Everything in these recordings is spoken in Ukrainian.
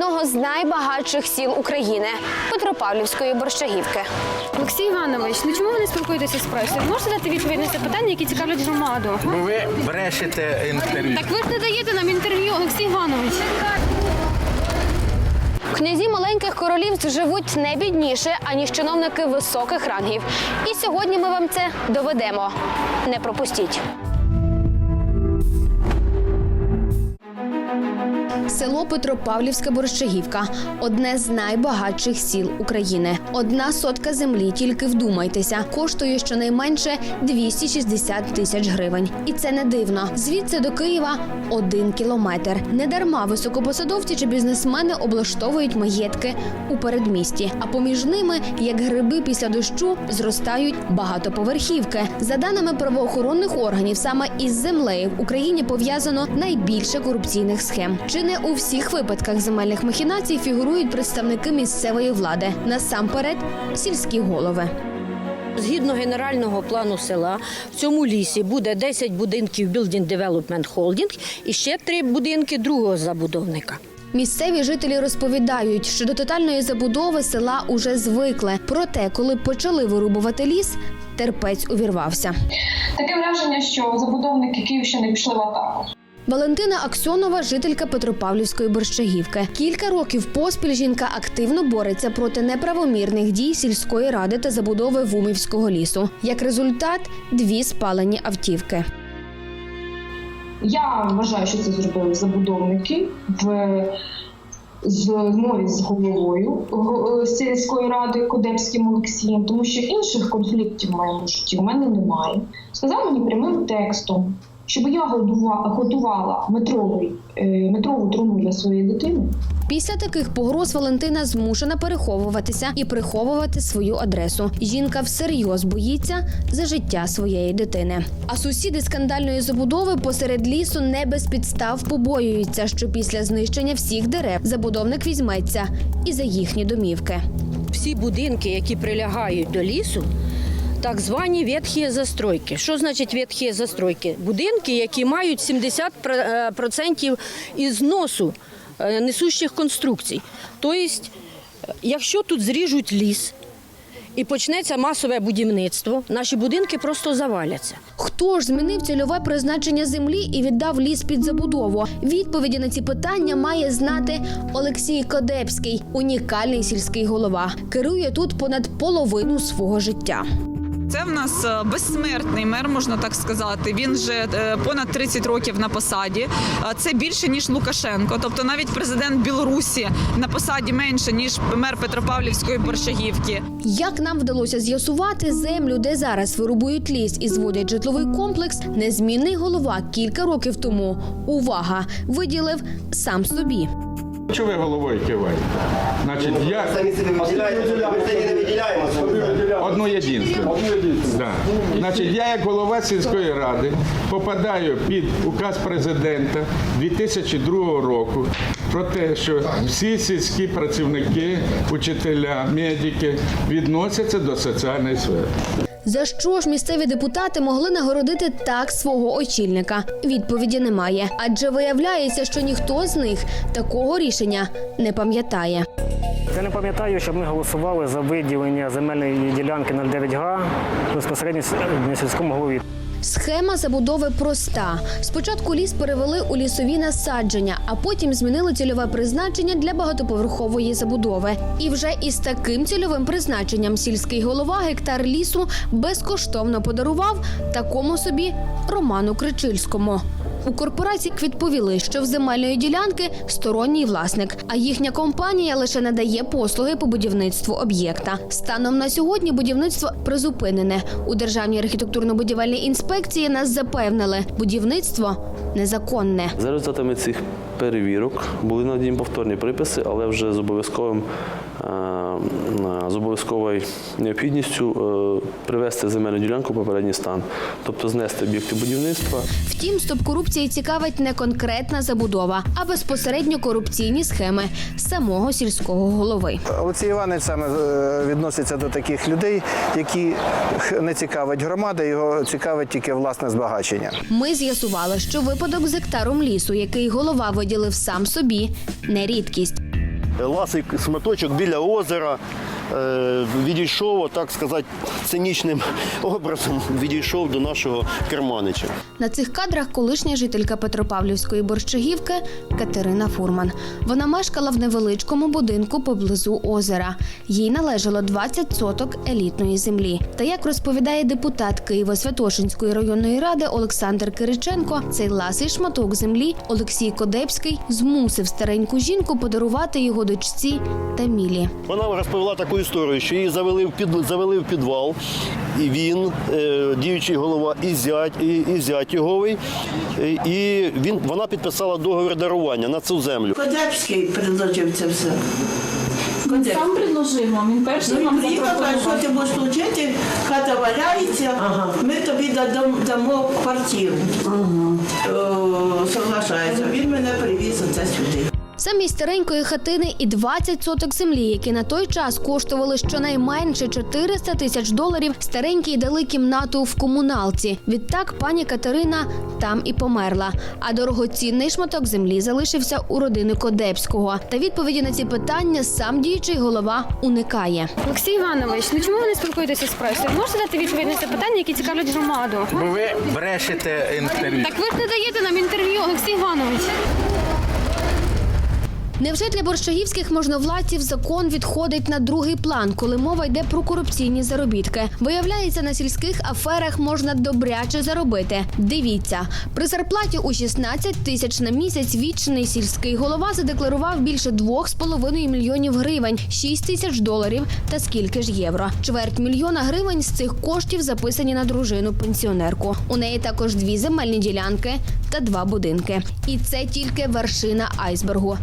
одного з найбагатших сіл України Петропавлівської Борщагівки? Олексій Іванович, ну чому ви не спілкуєтеся з пресою? Можете дати відповідь на запитання, які цікавлять громаду? Бо ви брешете інтерв'ю. Так ви ж не даєте нам інтерв'ю, Олексій Іванович. Князі маленьких королівств живуть не бідніше, аніж чиновники високих рангів. І сьогодні ми вам це доведемо. Не пропустіть. Село Петропавлівська Борщагівка одне з найбагатших сіл України. Одна сотка землі, тільки вдумайтеся, коштує щонайменше 260 тисяч гривень. І це не дивно. Звідси до Києва один кілометр. Недарма високопосадовці чи бізнесмени облаштовують маєтки у передмісті. А поміж ними, як гриби після дощу, зростають багатоповерхівки. За даними правоохоронних органів, саме із землею в Україні пов'язано найбільше корупційних схем. Чи не у всіх випадках земельних махінацій фігурують представники місцевої влади, насамперед сільські голови. Згідно генерального плану села, в цьому лісі буде 10 будинків Building Development Holding і ще три будинки другого забудовника. Місцеві жителі розповідають, що до тотальної забудови села уже звикли. Проте, коли почали вирубувати ліс, терпець увірвався. Таке враження, що забудовники Київщини пішли в атаку. Валентина Аксьонова, жителька Петропавлівської борщагівки. Кілька років поспіль жінка активно бореться проти неправомірних дій сільської ради та забудови Вумівського лісу. Як результат, дві спалені автівки. Я вважаю, що це зробили забудовники в з змові з головою го- сільської ради Кодепським Олексієм, тому що інших конфліктів в моєму житті в мене немає. Сказав мені прямим текстом, щоб я готувала метровий, е, метрову труну для своєї дитини. Після таких погроз Валентина змушена переховуватися і приховувати свою адресу. Жінка всерйоз боїться за життя своєї дитини. А сусіди скандальної забудови посеред лісу не без підстав побоюються, що після знищення всіх дерев забудовник візьметься і за їхні домівки. Всі будинки, які прилягають до лісу, так звані ветхі застройки. Що значить ветхі застройки? Будинки, які мають 70% із зносу е, несущих конструкцій. Тобто, е, якщо тут зріжуть ліс і почнеться масове будівництво, наші будинки просто заваляться. Хто ж змінив цільове призначення землі і віддав ліс під забудову? Відповіді на ці питання має знати Олексій Кодепський, унікальний сільський голова. Керує тут понад половину свого життя. Це в нас е, безсмертний мер, можна так сказати. Він вже е, понад 30 років на посаді. Це більше ніж Лукашенко. Тобто навіть президент Білорусі на посаді менше ніж мер Петропавлівської Борщагівки. Як нам вдалося з'ясувати землю, де зараз вирубують ліс і зводять житловий комплекс, незмінний голова кілька років тому увага виділив сам собі. Чого ви головою киваєте? Значить, я Самі себе виділяєте, ми самі не виділяємо самі. одну єдинство. Да. Значить, я як голова сільської ради попадаю під указ президента 2002 року про те, що всі сільські працівники, учителя, медики відносяться до соціальної сфери. За що ж місцеві депутати могли нагородити так свого очільника? Відповіді немає, адже виявляється, що ніхто з них такого рішення не пам'ятає. Я не пам'ятаю, щоб ми голосували за виділення земельної ділянки 09 га безпосередньо сільському голові. Схема забудови проста. Спочатку ліс перевели у лісові насадження, а потім змінили цільове призначення для багатоповерхової забудови. І вже із таким цільовим призначенням сільський голова гектар лісу безкоштовно подарував такому собі Роману Кричильському. У корпорації відповіли, що в земельної ділянки сторонній власник, а їхня компанія лише надає послуги по будівництву об'єкта. Станом на сьогодні будівництво призупинене. У Державній архітектурно-будівельній інспекції нас запевнили, будівництво незаконне. За результатами цих перевірок були надані повторні приписи, але вже з обов'язковим з обов'язковою необхідністю е, привести земельну ділянку в попередній стан, тобто знести об'єкти будівництва. Втім, стоп корупції цікавить не конкретна забудова, а безпосередньо корупційні схеми самого сільського голови. Олексій Іванович саме е, відноситься до таких людей, які не цікавить громада, його цікавить тільки власне збагачення. Ми з'ясували, що випадок з гектаром лісу, який голова виділив сам собі, не рідкість. Ласий шматочок біля озера відійшов, так сказати, цинічним образом відійшов до нашого керманича. На цих кадрах колишня жителька Петропавлівської Борщагівки Катерина Фурман. Вона мешкала в невеличкому будинку поблизу озера. Їй належало 20 соток елітної землі. Та як розповідає депутат Києво-Святошинської районної ради Олександр Кириченко, цей ласий шматок землі Олексій Кодепський змусив стареньку жінку подарувати його дочці Тамілі. Вона розповіла таку історію, що її завели в під завели в підвал, і він, е, діючий голова, і зять, і, і зять йоговий, е, і він вона підписала договір дарування на цю землю. Кодепський предложив це все. Кодепський. Сам предложив вам, він перший Ну, вам приїхав, каже, що ти будеш служити, хата валяється, ми тобі дадам, дамо квартиру. О, соглашається. Він мене привіз оце сюди. Замість старенької хатини і 20 соток землі, які на той час коштували щонайменше 400 тисяч доларів, старенькі дали кімнату в комуналці. Відтак пані Катерина там і померла. А дорогоцінний шматок землі залишився у родини Кодепського. Та відповіді на ці питання сам діючий голова уникає. Олексій Іванович, ну чому ви не спілкуєтеся з пресою? Можете дати відповідь на це питання, які цікавлять громаду? Бо ви брешете інтерв'ю. Так ви ж не даєте нам інтерв'ю, Олексій Іванович. Невже для борщагівських можновладців закон відходить на другий план, коли мова йде про корупційні заробітки? Виявляється, на сільських аферах можна добряче заробити. Дивіться, при зарплаті у 16 тисяч на місяць вічний сільський голова задекларував більше 2,5 мільйонів гривень, 6 тисяч доларів та скільки ж євро. Чверть мільйона гривень з цих коштів записані на дружину пенсіонерку. У неї також дві земельні ділянки та два будинки. І це тільки вершина айсбергу.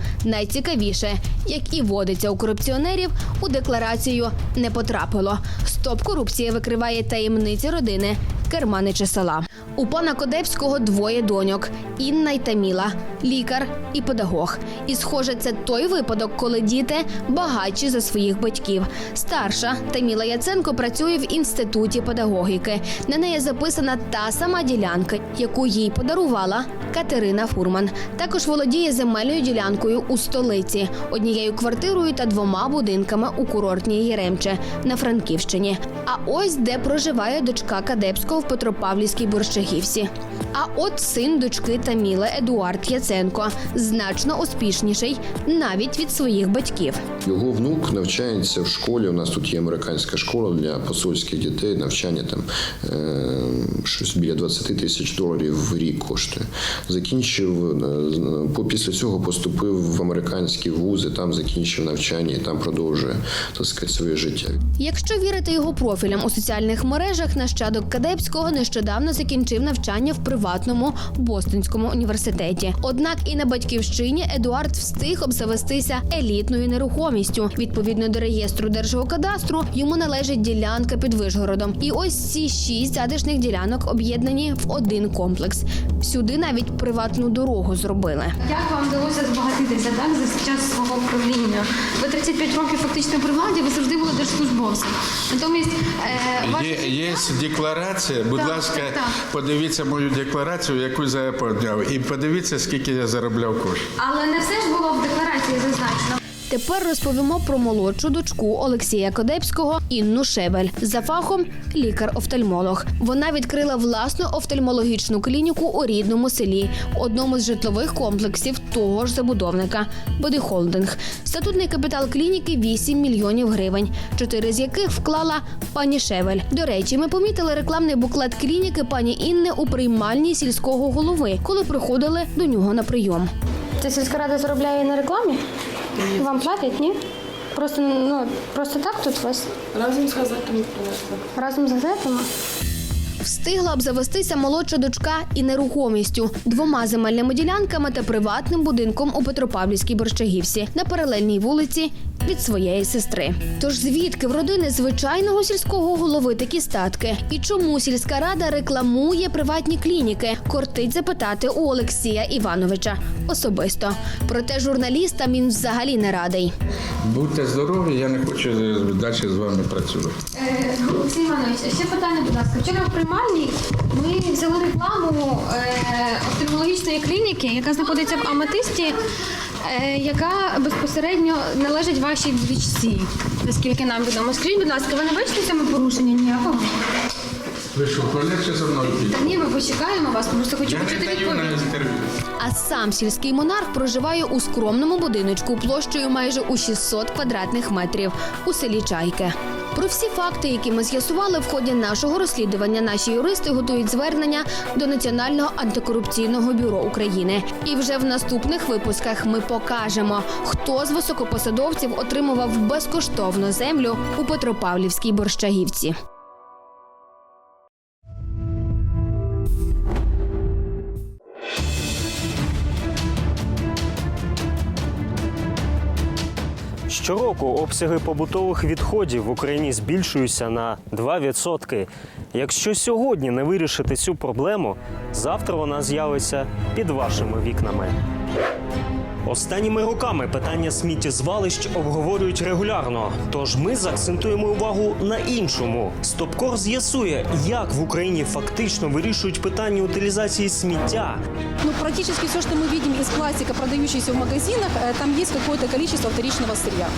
Найцікавіше, як і водиться у корупціонерів, у декларацію не потрапило. Стоп корупція викриває таємниці родини керманича села. У пана Кодепського двоє доньок Інна й Таміла, лікар і педагог. І схоже, це той випадок, коли діти багатші за своїх батьків. Старша Таміла Яценко працює в інституті педагогіки. На неї записана та сама ділянка, яку їй подарувала Катерина Фурман. Також володіє земельною ділянкою у столиці, однією квартирою та двома будинками у курортній Єремче на Франківщині. А ось де проживає дочка Кадепського в Петропавлівській Борщагівці. А от син дочки Таміли Едуард Яценко значно успішніший навіть від своїх батьків. Його внук навчається в школі. У нас тут є американська школа для посольських дітей. Навчання там е, щось біля 20 тисяч доларів в рік коштує. Закінчив е, після цього поступив в американські вузи, там закінчив навчання і там продовжує так сказати, своє життя. Якщо вірити його профілям у соціальних мережах, нащадок Кадепського нещодавно закінчив навчання в приватному Бостонському університеті. Однак і на батьківщині Едуард встиг обзавестися елітною нерухомістю. Відповідно до реєстру Держгеокадастру, йому належить ділянка під Вишгородом. І ось ці шість затишних ділянок об'єднані в один комплекс. Сюди навіть приватну дорогу зробили. Як вам вдалося збагатитися так за час свого правління? Ви 35 років фактично при владі, ви завжди були держслужбовцем. Натомість е, ваш... Є, є декларація. Будь Так, ласка, так, так. Подивіться мою декларацію, яку я подняв, і подивіться, скільки я заробляв коштів. але не все ж було в декларації зазначено. Тепер розповімо про молодшу дочку Олексія Кодепського Інну Шебель. За фахом лікар-офтальмолог. Вона відкрила власну офтальмологічну клініку у рідному селі, одному з житлових комплексів того ж забудовника Бодихолдинг. Статутний капітал клініки 8 мільйонів гривень, чотири з яких вклала пані Шевель. До речі, ми помітили рекламний буклет клініки пані Інни у приймальні сільського голови, коли приходили до нього на прийом. Це сільська рада заробляє на рекламі? Вам платять, ні? Просто ну просто так тут вас? Разом з газетами принесли. Разом з газетами? Встигла б завестися молодша дочка і нерухомістю, двома земельними ділянками та приватним будинком у Петропавлівській Борщагівці на паралельній вулиці від своєї сестри. Тож звідки в родини звичайного сільського голови такі статки? І чому сільська рада рекламує приватні клініки? Кортить запитати у Олексія Івановича особисто. Проте журналістам він взагалі не радий. Будьте здорові, я не хочу далі з вами працювати. Е, Олексій Іванович, ще питання, будь ласка. Вчора в приймальні ми взяли рекламу е, офтальмологічної клініки, яка знаходиться в Аметисті, е, яка безпосередньо належить вашій дочці, наскільки нам відомо. Скажіть, будь ласка, ви не бачите цьому порушення ніякого? Ви що, полегше за мною Та ні, ми почекаємо вас, просто хочу почути відповідь. інтерв'ю. А сам сільський монарх проживає у скромному будиночку площею майже у 600 квадратних метрів у селі Чайки. Про всі факти, які ми з'ясували в ході нашого розслідування, наші юристи готують звернення до Національного антикорупційного бюро України. І вже в наступних випусках ми покажемо, хто з високопосадовців отримував безкоштовно землю у Петропавлівській Борщагівці. Щороку обсяги побутових відходів в Україні збільшуються на 2%. Якщо сьогодні не вирішити цю проблему, завтра вона з'явиться під вашими вікнами. Останніми роками питання сміттєзвалищ обговорюють регулярно. Тож ми заакцентуємо увагу на іншому. Стопкор з'ясує, як в Україні фактично вирішують питання утилізації сміття Ну, практически все, что мы видим из пластика, продающийся в магазинах, э, там есть какое-то количество вторичного сырья.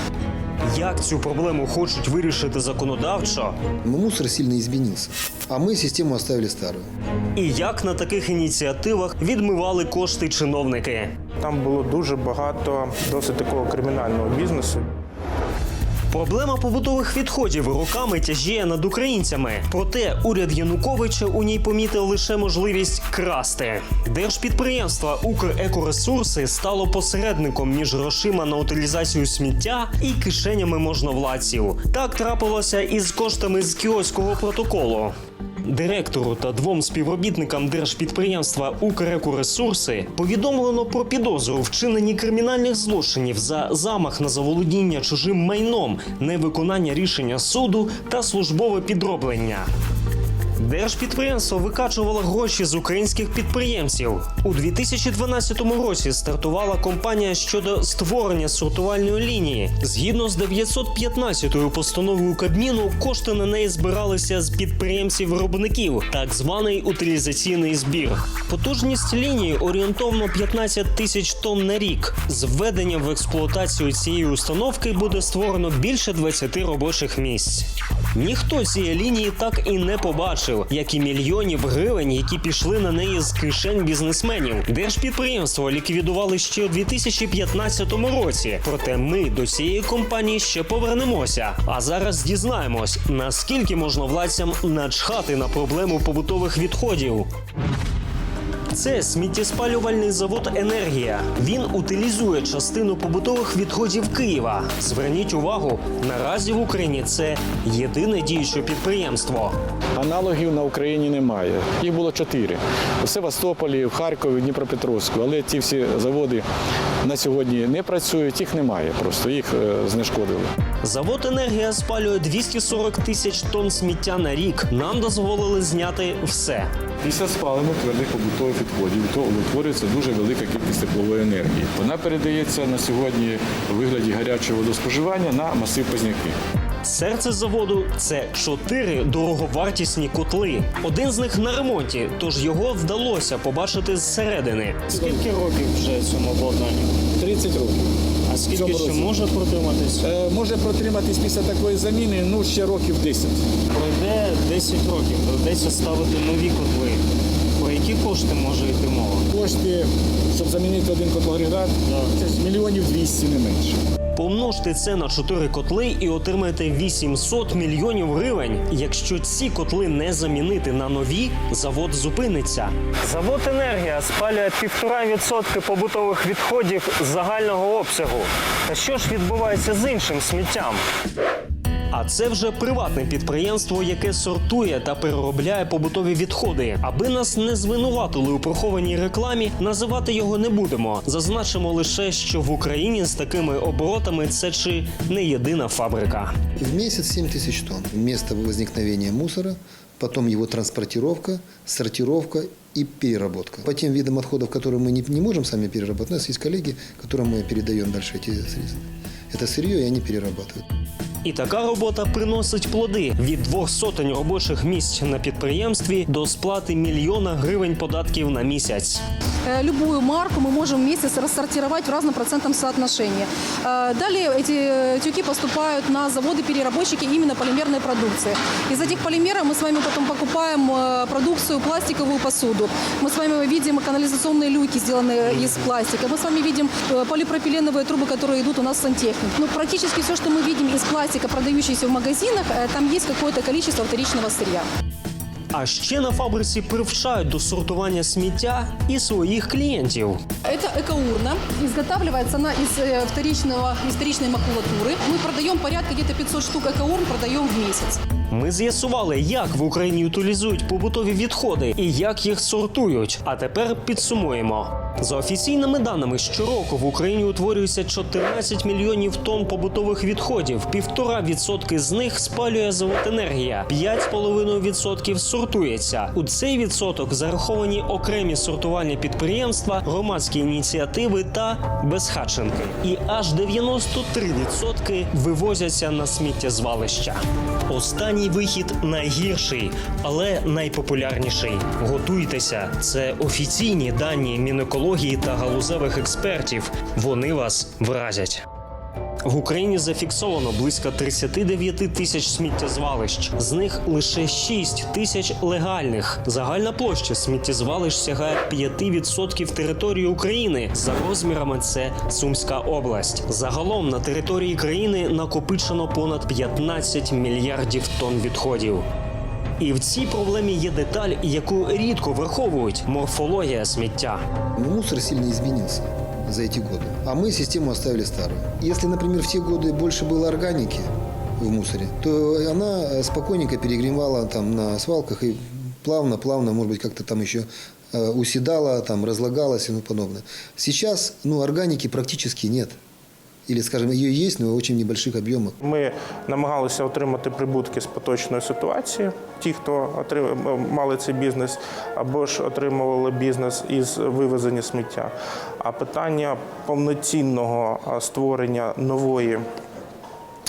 Як цю проблему хочуть вирішити законодавчо, Мусор сильно змінився, а ми систему оставили старою. і як на таких ініціативах відмивали кошти чиновники. Там було дуже багато досить такого кримінального бізнесу. Проблема побутових відходів роками тяжіє над українцями. Проте уряд Януковича у ній помітив лише можливість красти. Держпідприємство Укрекоресурси стало посередником між грошима на утилізацію сміття і кишенями можновладців. Так трапилося і з коштами з кіоського протоколу. Директору та двом співробітникам держпідприємства Укрекоресурси повідомлено про підозру вчинені кримінальних злочинів за замах на заволодіння чужим майном, невиконання рішення суду та службове підроблення. Держпідприємство викачувало гроші з українських підприємців. У 2012 році стартувала кампанія щодо створення сортувальної лінії. Згідно з 915 постановою Кабміну, кошти на неї збиралися з підприємців-виробників, так званий утилізаційний збір. Потужність лінії орієнтовно 15 тисяч тонн на рік. З введенням в експлуатацію цієї установки буде створено більше 20 робочих місць. Ніхто цієї лінії так і не побачив, як і мільйонів гривень, які пішли на неї з кишень бізнесменів. Держпідприємство ліквідували ще у 2015 році. Проте ми до цієї компанії ще повернемося. А зараз дізнаємось, наскільки можна владцям начхати на проблему побутових відходів. Це сміттєспалювальний завод Енергія. Він утилізує частину побутових відходів Києва. Зверніть увагу, наразі в Україні це єдине діюче підприємство. Аналогів на Україні немає. Їх було чотири. У Севастополі, в Харкові, Дніпропетровську. Але ці всі заводи на сьогодні не працюють, їх немає. Просто їх е, знешкодили. Завод Енергія спалює 240 тисяч тонн сміття на рік. Нам дозволили зняти все. Після спалення твердих побутових відходів то утворюється дуже велика кількість теплової енергії. Вона передається на сьогодні у вигляді гарячого водоспоживання на масив Позняки. Серце заводу це чотири дороговартісні котли. Один з них на ремонті, тож його вдалося побачити зсередини. Скільки років вже цьому обладнанню? 30 років. Скільки ще може протриматись? Е, може протриматись після такої заміни ну ще років 10. Пройде 10 років, доведеться ставити нові котли. Про які кошти може йти мова? Кошти, щоб замінити один котлоагрегат, це ж мільйонів 200 не менше. Помножте це на 4 котли і отримаєте 800 мільйонів гривень. Якщо ці котли не замінити на нові, завод зупиниться. Завод енергія спалює 1,5% побутових відходів загального обсягу. Та що ж відбувається з іншим сміттям? А це вже приватне підприємство, яке сортує та переробляє побутові відходи. Аби нас не звинуватили у прихованій рекламі, називати його не будемо. Зазначимо лише, що в Україні з такими оборотами це чи не єдина фабрика. В месяц 7 тысяч тонн. Место возникновения мусора, потом его транспортировка, сортировка и переработка. По тем видам отходов, которые мы не, не можем сами переработать, у нас есть коллеги, которым мы передаем дальше эти средства. Это сырье, и они перерабатывают. І така робота приносить плоди від двох сотень робочих місць на підприємстві до сплати мільйона гривень податків на місяць. Э, Любую марку мы можем в месяц рассортировать в разном процентном соотношении. Э, Далее эти э, тюки поступают на заводы-переработчики именно полимерной продукции. Из этих полимеров мы с вами потом покупаем э, продукцию, пластиковую посуду. Мы с вами видим канализационные люки, сделанные из пластика. Мы с вами видим э, полипропиленовые трубы, которые идут у нас в сантехнике. Ну, практически все, что мы видим из пластика, продающийся в магазинах, э, там есть какое-то количество вторичного сырья. А ще на фабриці привчають до сортування сміття і своїх клієнтів. Это экоурна. Изготавливается она из э, вторичного, из вторичной макулатуры. Мы продаем порядка где-то 500 штук экоурн, продаем в месяц. Ми з'ясували, як в Україні утилізують побутові відходи і як їх сортують. А тепер підсумуємо. За офіційними даними, щороку в Україні утворюється 14 мільйонів тонн побутових відходів. Півтора відсотки з них спалює заводенергія, 5,5 відсотків сортується. У цей відсоток зараховані окремі сортувальні підприємства, громадські ініціативи та безхатченки. І аж 93 відсотки вивозяться на сміттєзвалища. Останній вихід найгірший, але найпопулярніший. Готуйтеся, це офіційні дані Мінекології та галузевих експертів. Вони вас вразять. В Україні зафіксовано близько 39 тисяч сміттєзвалищ. З них лише 6 тисяч легальних. Загальна площа сміттєзвалищ сягає 5% території України. За розмірами це Сумська область. Загалом на території країни накопичено понад 15 мільярдів тонн відходів. І в цій проблемі є деталь, яку рідко враховують морфологія сміття. Но мусор сильно изменился за эти годы. А мы систему оставили старую. Если, например, в те годы больше было органики в мусоре, то она э, спокойненько перегревала там на свалках и плавно-плавно, может быть, как-то там еще э, уседала, там разлагалась и тому подобное. Сейчас, ну, органики практически нет. Или, скажем, ее есть, но в очень небольших объемах. Ми намагалися отримати прибутки з поточної ситуації. Ті, хто отримав, мали цей бізнес, або ж отримували бізнес із вивезення сміття. А питання повноцінного створення нової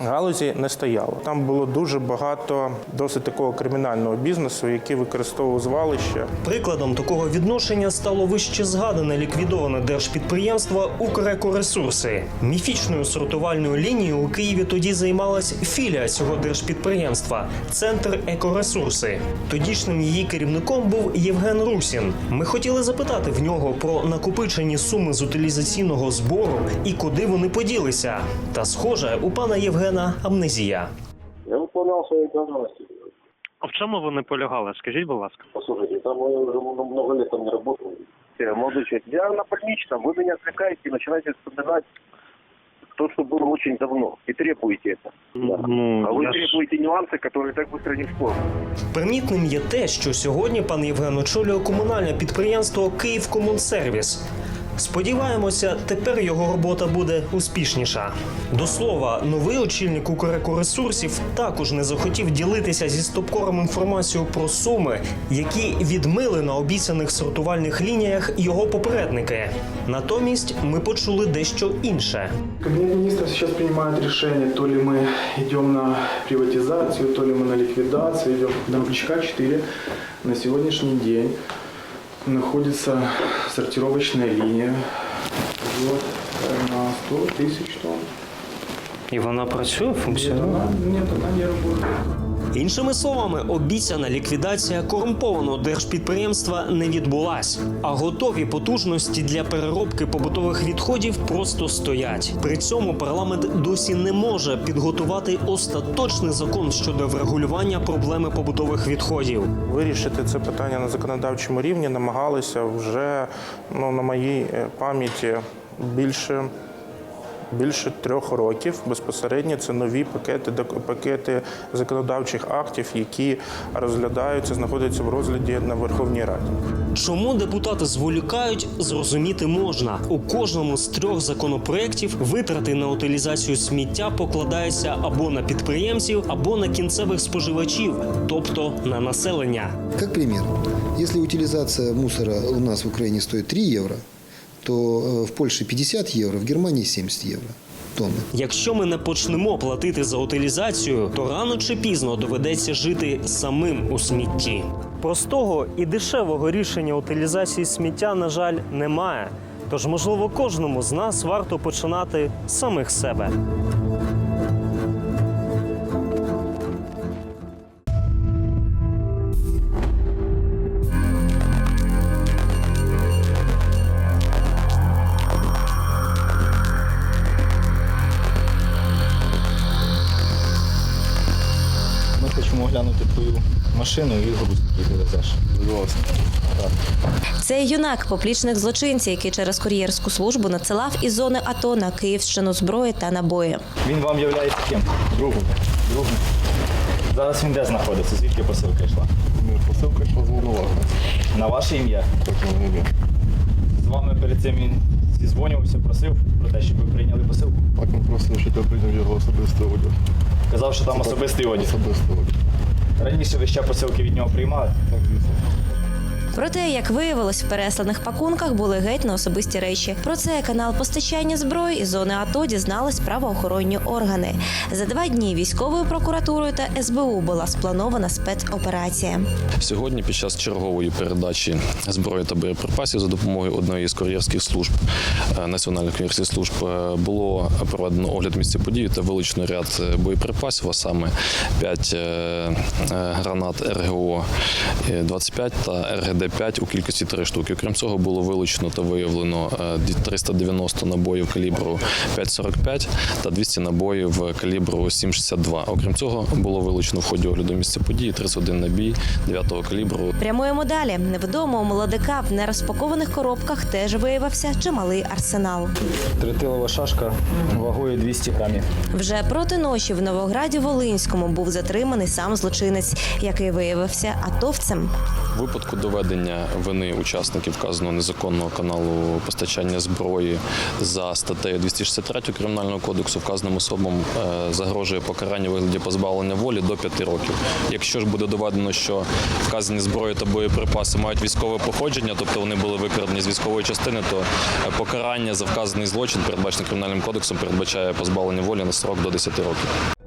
галузі не стояло. Там було дуже багато досить такого кримінального бізнесу, який використовував звалище. Прикладом такого відношення стало вище згадане ліквідоване держпідприємство «Укрекоресурси». Міфічною сортувальною лінією у Києві тоді займалась філія цього держпідприємства Центр екоресурси. Тодішнім її керівником був Євген Русін. Ми хотіли запитати в нього про накопичені суми з утилізаційного збору і куди вони поділися. Та схоже, у пана Євгена амнезія. Я выполнял свои обязанности. А в чому вони полягали? Скажіть, будь ласка. Послушайте, там я уже много много лет там не работал. Э, Молодой человек, я на больничном, вы меня отвлекаете и начинаете вспоминать то, что было очень давно, и требуете это. Да. Ну, а вы я ж- требуете нюансы, которые так быстро не вспомнят. Примітним є те, що сьогодні пан Євген очолює комунальне підприємство «Київкомунсервіс». Сподіваємося, тепер його робота буде успішніша. До слова, новий очільник Укрекоресурсів також не захотів ділитися зі стопкором інформацією про суми, які відмили на обіцяних сортувальних лініях його попередники. Натомість ми почули дещо інше. Кабинет министров сейчас принимает решение, то ли мы идем на приватизацию, то ли мы на ликвидацию идем. На Ключка 4 на сегодняшний день находится сортировочная линия вот, э, на 100 тысяч тонн. І вона працює, Нет, функціонує. она, нет, она не работает. Іншими словами, обіцяна ліквідація корумпованого держпідприємства не відбулась, а готові потужності для переробки побутових відходів просто стоять. При цьому парламент досі не може підготувати остаточний закон щодо врегулювання проблеми побутових відходів. Вирішити це питання на законодавчому рівні намагалися вже ну, на моїй е, пам'яті більше більше трьох років. Безпосередньо це нові пакети пакети законодавчих актів, які розглядаються, знаходяться в розгляді на Верховній Раді. Чому депутати зволікають, зрозуміти можна. У кожному з трьох законопроєктів витрати на утилізацію сміття покладаються або на підприємців, або на кінцевих споживачів, тобто на населення. Как пример, если утилизация мусора у нас в Украине стоит 3 евро, то э, в Польщі 50 євро, в Германії 70 євро. Тонни. Якщо ми не почнемо платити за утилізацію, то рано чи пізно доведеться жити самим у смітті. Простого і дешевого рішення утилізації сміття, на жаль, немає. Тож, можливо, кожному з нас варто починати з самих себе. Хочемо оглянути твою машину і груз, який ти везеш. Так. Це юнак, поплічник злочинця, який через кур'єрську службу надсилав із зони АТО на Київщину зброї та набої. Він вам являється ким? Другом. Другом. Зараз він де знаходиться? Звідки посилка йшла? Посилка йшла з Волноваха. На ваше ім'я? Так, на ім'я. З вами перед цим він зізвонювався, просив про те, щоб ви прийняли посилку? Так, він просив, щоб я прийняв його особистий одяг. Казав, що там особистий одяг. Особистий одяг. Раніше ви ще посилки від нього приймали? Проте, як виявилось, в пересланих пакунках були геть на особисті речі. Про це канал постачання зброї із зони АТО дізнались правоохоронні органи. За два дні військовою прокуратурою та СБУ була спланована спецоперація. Сьогодні під час чергової передачі зброї та боєприпасів за допомогою одної з кур'єрських служб е, національних кур'єрських служб е, було проведено огляд місця події та вилучено ряд е, боєприпасів, а саме 5 гранат РГО 25 та РГД-5 у кількості 3 штуки. Окрім цього, було вилучено та виявлено е, 390 набоїв калібру 5,45 та 200 набоїв калібру 7,62. Окрім цього, було вилучено в ході огляду місця події 31 набій 9-го калібру Прямуємо далі. Невідомо у молодика в нерозпакованих коробках теж виявився чималий арсенал. Тритилова шашка вагою 200 грамів. Вже проти ночі в Новограді Волинському був затриманий сам злочинець, який виявився атовцем. Випадку доведення вини учасників вказаного незаконного каналу постачання зброї за статтею 263 Кримінального кодексу вказаним особам е, загрожує покарання у вигляді позбавлення волі до 5 років. Якщо ж буде доведено, що вказані зброї та боєприпаси мають військове походження, тобто вони були викрадені з військової частини, то е, покарання за вказаний злочин, передбачений кримінальним кодексом, передбачає позбавлення волі на срок до 10 років.